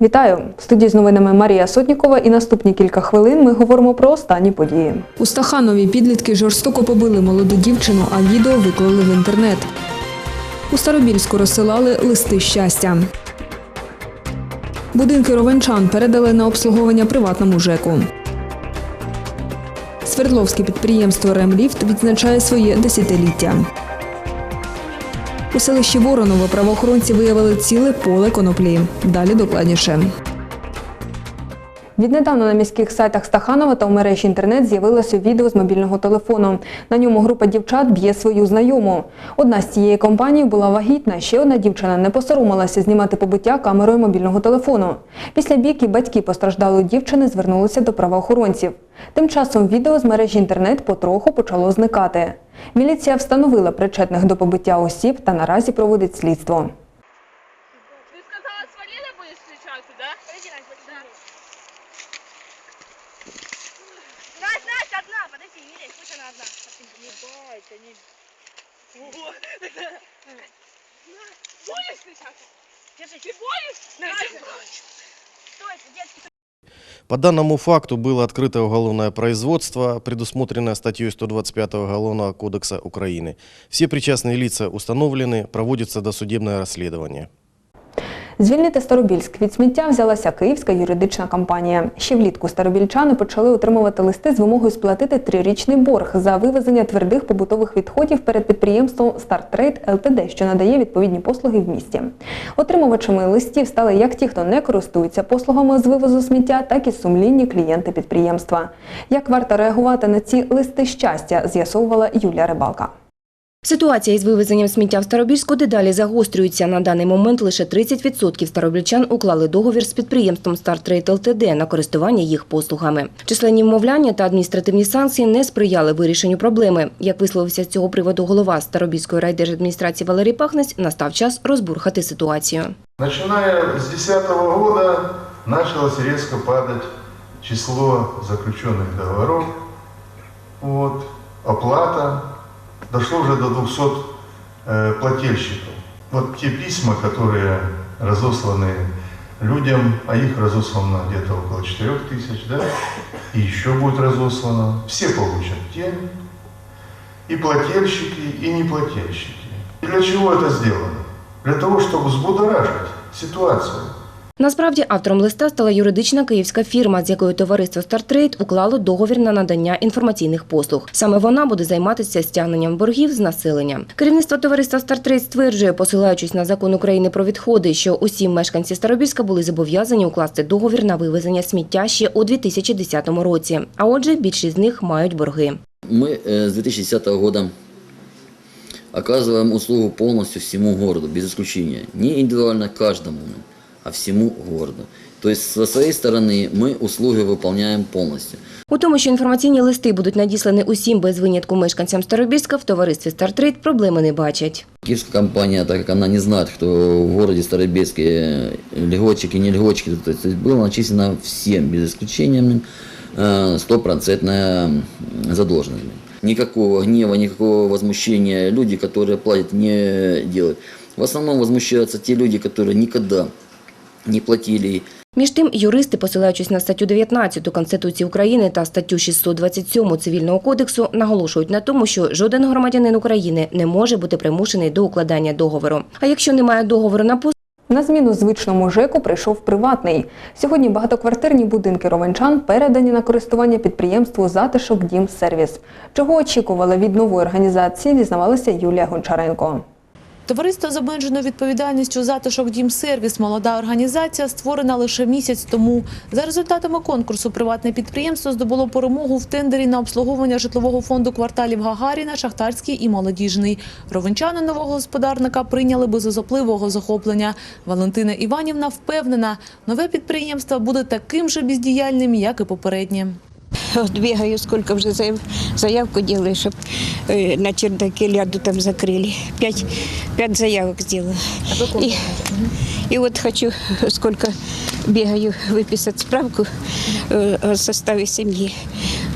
Вітаю! В студії з новинами Марія Сотнікова і наступні кілька хвилин ми говоримо про останні події. У Стаханові підлітки жорстоко побили молоду дівчину, а відео виклали в інтернет. У Старобільську розсилали листи щастя. Будинки ровенчан передали на обслуговування приватному ЖЕКу. Свердловське підприємство Ремліфт відзначає своє десятиліття. У селищі Вороново правоохоронці виявили ціле поле коноплі. Далі докладніше. Віднедавна на міських сайтах Стаханова та у мережі інтернет з'явилося відео з мобільного телефону. На ньому група дівчат б'є свою знайому. Одна з цієї компанії була вагітна. Ще одна дівчина не посоромилася знімати побиття камерою мобільного телефону. Після бійки батьки постраждалої дівчини звернулися до правоохоронців. Тим часом відео з мережі інтернет потроху почало зникати. Міліція встановила причетних до побиття осіб та наразі проводить слідство. Ты сказала, с Валерой будешь встречаться, да? Подожди, не лезь, пусть она одна. Ебать, они... Ого, Будешь встречаться? Держись. Ты будешь? Настя, Стой, детский. По данному факту было открыто уголовное производство, предусмотренное статьей 125 Уголовного кодекса Украины. Все причастные лица установлены, проводится досудебное расследование. Звільнити Старобільськ від сміття взялася київська юридична компанія. Ще влітку старобільчани почали отримувати листи з вимогою сплатити трирічний борг за вивезення твердих побутових відходів перед підприємством «Стартрейд ЛТД», що надає відповідні послуги в місті. Отримувачами листів стали як ті, хто не користується послугами з вивозу сміття, так і сумлінні клієнти підприємства. Як варто реагувати на ці листи щастя, з'ясовувала Юлія Рибалка. Ситуація із вивезенням сміття в Старобільську дедалі загострюється. На даний момент лише 30% старобільчан уклали договір з підприємством «Стартрейд ЛТД» на користування їх послугами. Численні вмовляння та адміністративні санкції не сприяли вирішенню проблеми. Як висловився з цього приводу голова Старобільської райдержадміністрації Валерій Пахнець, настав час розбурхати ситуацію. Начиная с 2010 года началось резко падать число заключенных договоров, вот, оплата, дошло уже до 200 э, плательщиков. Вот те письма, которые разосланы людям, а их разослано где-то около 4 тысяч, да, и еще будет разослано, все получат те, и плательщики, и неплательщики. Для чего это сделано? Для того, чтобы взбудоражить ситуацию. Насправді автором листа стала юридична київська фірма, з якою товариство «Стартрейд» уклало договір на надання інформаційних послуг. Саме вона буде займатися стягненням боргів з населення. Керівництво товариства «Стартрейд» стверджує, посилаючись на закон України про відходи, що усі мешканці Старобільська були зобов'язані укласти договір на вивезення сміття ще у 2010 році. А отже, більшість з них мають борги. Мы э, с 2010 года оказываем услугу полностью всему городу, без исключения. Не индивидуально каждому, а всему городу. То есть со своей стороны мы услуги выполняем полностью. У тому, що інформаційні листи будуть надіслані усім без винятку мешканцям Старобільська, в товаристві «Стартрейд» проблеми не бачать. Киевская компания, так как она не знает, кто в городе Старобельске э, льготчики, не льготчики, то есть было начислено всем, без исключения, э, стопроцентная задолженность. Никакого гнева, никакого возмущения люди, которые платят, не делают. В основном возмущаются те люди, которые никогда не платили Між тим, юристи, посилаючись на статтю 19 Конституції України та статтю 627 Цивільного кодексу, наголошують на тому, що жоден громадянин України не може бути примушений до укладання договору. А якщо немає договору на послуги, На зміну звичному ЖЕКу прийшов приватний. Сьогодні багатоквартирні будинки ровенчан передані на користування підприємству «Затишок Дім Сервіс». Чого очікували від нової організації, дізнавалася Юлія Гончаренко. Товариство з обмеженою відповідальністю «Затишок Дім Сервіс» – молода організація, створена лише місяць тому. За результатами конкурсу приватне підприємство здобуло перемогу в тендері на обслуговування житлового фонду кварталів Гагаріна, Шахтарський і Молодіжний. Ровенчани нового господарника прийняли без особливого захоплення. Валентина Іванівна впевнена, нове підприємство буде таким же бездіяльним, як і попереднє. Вот бегаю, сколько уже заяв, заявку делаю, чтобы э, на чердаке ляду там закрыли. Пять, пять заявок сделала. И, и вот хочу, сколько бегаю, выписать справку э, о составе семьи.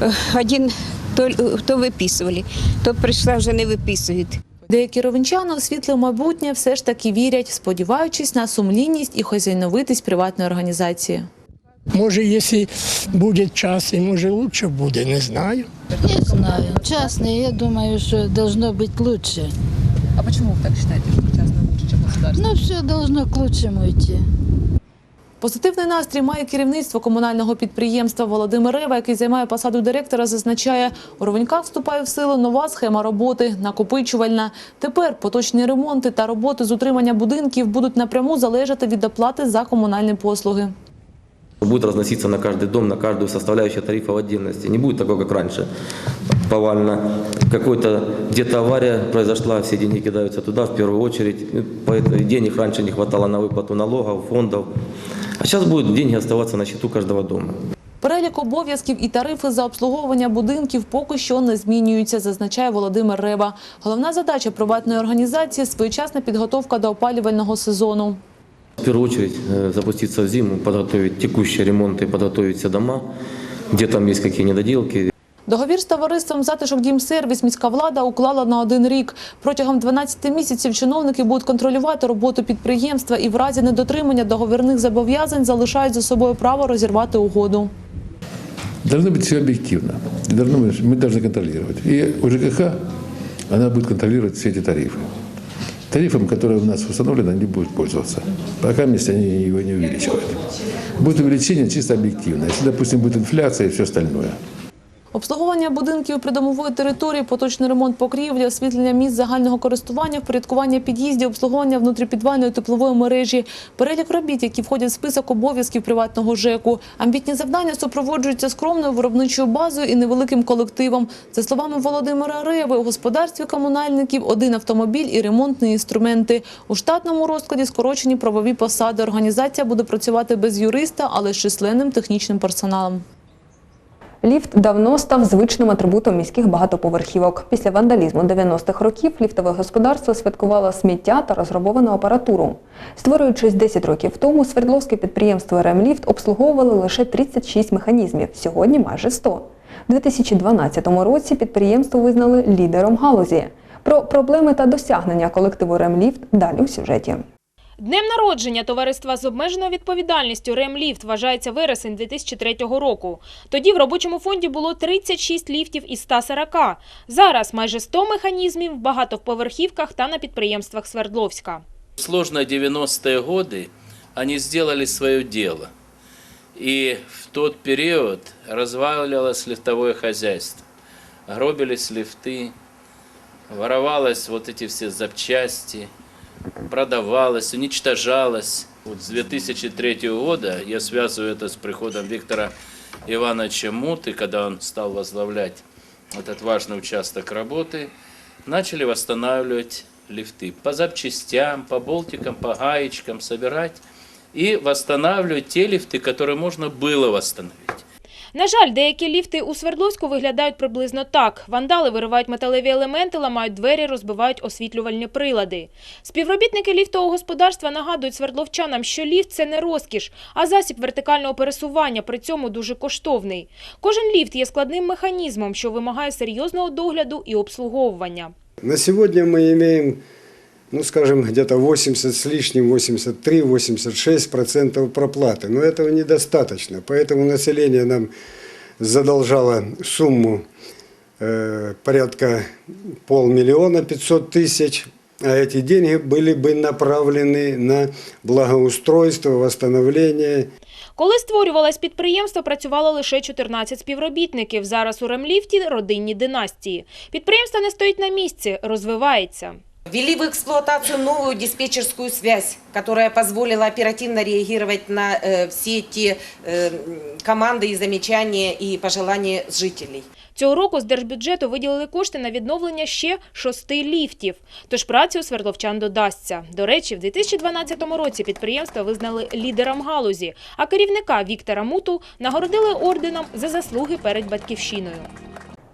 Э, Один то, то выписывали, то пришла, уже не выписывает. Деякі ровенчани у світле майбутнє все ж таки вірять, сподіваючись на сумлінність і хазяйновитість приватної організації. Може, якщо буде час, і може лучше буде, не знаю. Не знаю. Частные, я думаю, что должно быть лучше. А чому ви так вважаєте, що частно лучше, ніж государство? Ну, все должно к лучшему идти. Позитивний настрій має керівництво комунального підприємства Володимир Рева, який займає посаду директора, зазначає, у Ровеньках вступає в силу нова схема роботи, накопичувальна. Тепер поточні ремонти та роботи з утримання будинків будуть напряму залежати від оплати за комунальні послуги Будет разноситься на каждый дом, на каждую составляющую тарифа в отдельности. Не будет такого, как раньше. Повально. Какой-то где-то авария произошла, все деньги кидаются туда в первую очередь. Ну, Поэтому денег раньше не хватало на выплату налогов, фондов. А сейчас будут деньги оставаться на счету каждого дома. Перелік обов'язків і тарифи за обслуговування будинків поки що не змінюються, зазначає Володимир Рева. Головна задача приватної організації – своєчасна підготовка до опалювального сезону. В первую очередь э, запуститься в зиму, подготовить текущие ремонты, подготовить все дома, где там есть какие недоделки, Договір з товариством «Затишок Дімсервіс» міська влада уклала на один рік. Протягом 12 місяців чиновники будуть контролювати роботу підприємства і в разі недотримання договірних зобов'язань залишають за собою право розірвати угоду. Должно быть все объективно. И Должно быть, мы должны контролировать. И у ЖКХ она будет контролировать все эти тарифы. Тарифом, которые у нас установлены, они будут пользоваться. Пока вместе они его не увеличивают. Будет увеличение чисто объективно. Если, допустим, будет инфляция и все остальное. Обслуговування будинків придомової території, поточний ремонт покрівлі, освітлення місць загального користування, впорядкування під'їздів, обслуговування внутріпідвальної теплової мережі, перелік робіт, які входять в список обов'язків приватного ЖЕКу. Амбітні завдання супроводжуються скромною виробничою базою і невеликим колективом. За словами Володимира Реви, у господарстві комунальників один автомобіль і ремонтні інструменти. У штатному розкладі скорочені правові посади. Організація буде працювати без юриста, але з численним технічним персоналом. Ліфт давно став звичним атрибутом міських багатоповерхівок. Після вандалізму 90-х років ліфтове господарство святкувало сміття та розграбовану апаратуру. Створюючись 10 років тому, Свердловське підприємство «Ремліфт» обслуговувало лише 36 механізмів, сьогодні майже 100. У 2012 році підприємство визнали лідером галузі. Про проблеми та досягнення колективу «Ремліфт» далі у сюжеті. Днем народження товариства з обмеженою відповідальністю «Ремліфт» вважається вересень 2003 року. Тоді в робочому фонді було 36 ліфтів із 140. Зараз майже 100 механізмів в багатоповерхівках та на підприємствах Свердловська. сложные 90-е годы они сделали свое дело. И в тот период разваливалось лифтовое хозяйство. Гробились лифты, воровалось вот эти все запчасти, Продавалось, уничтожалось. Вот с 2003 года я связываю это с приходом Виктора Ивановича Муты, когда он стал возглавлять этот важный участок работы, начали восстанавливать лифты по запчастям, по болтикам, по гаечкам собирать и восстанавливать те лифты, которые можно было восстановить. На жаль, деякі ліфти у Свердловську виглядають приблизно так. Вандали виривають металеві елементи, ламають двері, розбивають освітлювальні прилади. Співробітники ліфтового господарства нагадують свердловчанам, що ліфт – це не розкіш, а засіб вертикального пересування, при цьому дуже коштовний. Кожен ліфт є складним механізмом, що вимагає серйозного догляду і обслуговування. На сегодня мы имеем, ну скажем, где-то 80 с лишним, 83-86% проплаты. Но этого недостаточно. Поэтому население нам задолжало сумму э, порядка полмиллиона 500 тысяч. А эти деньги были бы направлены на благоустройство, восстановление Коли створювалось підприємство, працювало лише 14 співробітників. Зараз у Ремліфті – родинні династії. Підприємство не стоїть на місці, розвивається. Ввели в эксплуатацию новую диспетчерскую связь, которая позволила оперативно реагировать на э, все те э, команды и замечания и пожелания жителей. Цього року з держбюджету виділили кошти на відновлення ще шести ліфтів. Тож праці у свердловчан додасться. До речі, в 2012 році підприємство визнали лідером галузі, а керівника Віктора Муту нагородили орденом за заслуги перед батьківщиною.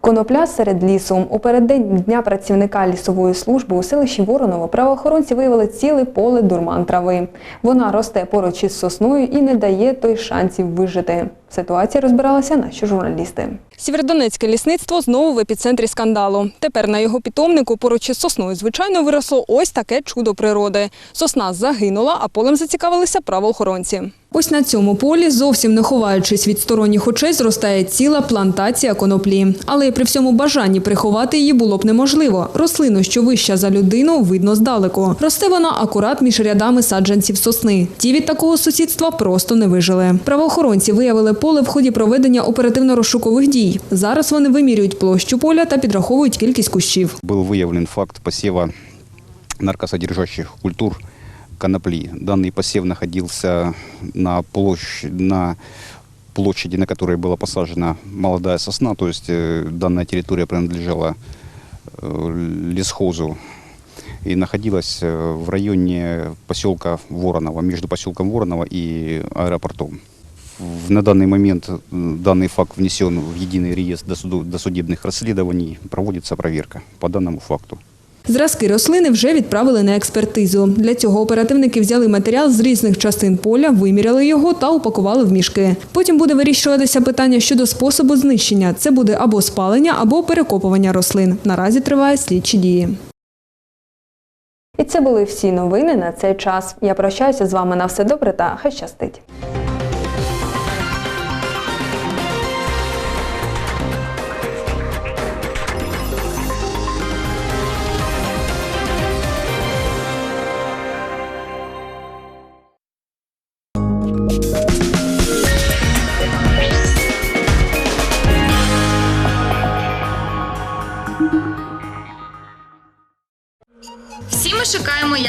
Конопля серед лісу. У переддень дня працівника лісової служби у селищі Вороново правоохоронці виявили ціле поле дурман трави. Вона росте поруч із сосною і не дає той шансів вижити. В ситуації розбиралися наші журналісти. Сєвєродонецьке лісництво знову в епіцентрі скандалу. Тепер на його питомнику поруч із сосною, звичайно, виросло ось таке чудо природи. Сосна загинула, а полем зацікавилися правоохоронці. Ось на цьому полі, зовсім не ховаючись від сторонніх очей, зростає ціла плантація коноплі. Але й при всьому бажанні приховати її було б неможливо. Рослину, що вища за людину, видно здалеку. Росте вона акурат між рядами саджанців сосни. Ті від такого сусідства просто не вижили. Правоохоронці виявили поле в ході проведення оперативно-розшукових дій. Зараз вони вимірюють площу поля та підраховують кількість кущів. был выявлен факт посева наркосодержащих культур конопли. Данный посев находился на, площ... на площади, на которой была посажена молодая сосна, то есть э, данная территория принадлежала э, лесхозу и находилась э, в районе поселка Воронова, между поселком Воронова и аэропортом. В- На данный момент данный факт внесен в единый реестр досудебных расследований, проводится проверка по данному факту. Зразки рослини вже відправили на експертизу. Для цього оперативники взяли матеріал з різних частин поля, виміряли його та упакували в мішки. Потім буде вирішуватися питання щодо способу знищення. Це буде або спалення, або перекопування рослин. Наразі триває слідчі дії. І це були всі новини на цей час. Я прощаюся з вами на все добре та хай щастить.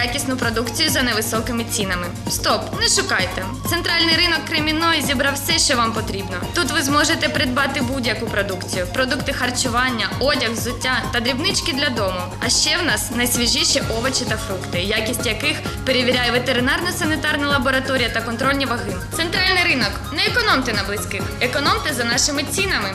Якісну продукцію за невисокими цінами. Стоп, не шукайте. Центральний ринок Кремінної зібрав все, що вам потрібно. Тут ви зможете придбати будь-яку продукцію: продукти харчування, одяг, взуття та дрібнички для дому. А ще в нас найсвіжіші овочі та фрукти, якість яких перевіряє ветеринарно-санітарна лабораторія та контрольні ваги. Центральний ринок. Не економте на близьких, економте за нашими цінами.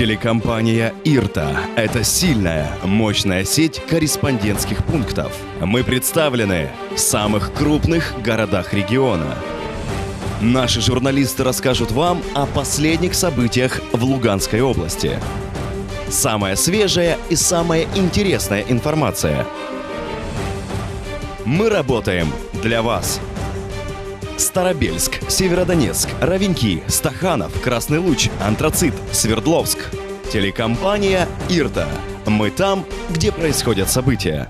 Телекомпания «Ирта» — это сильная, мощная сеть корреспондентских пунктов. Мы представлены в самых крупных городах региона. Наши журналисты расскажут вам о последних событиях в Луганской области. Самая свежая и самая интересная информация. Мы работаем для вас. Старобельск, Северодонецк, Равенки, Стаханов, Красный Луч, Антрацит, Свердловск. Телекомпания «Ирта». Мы там, где происходят события.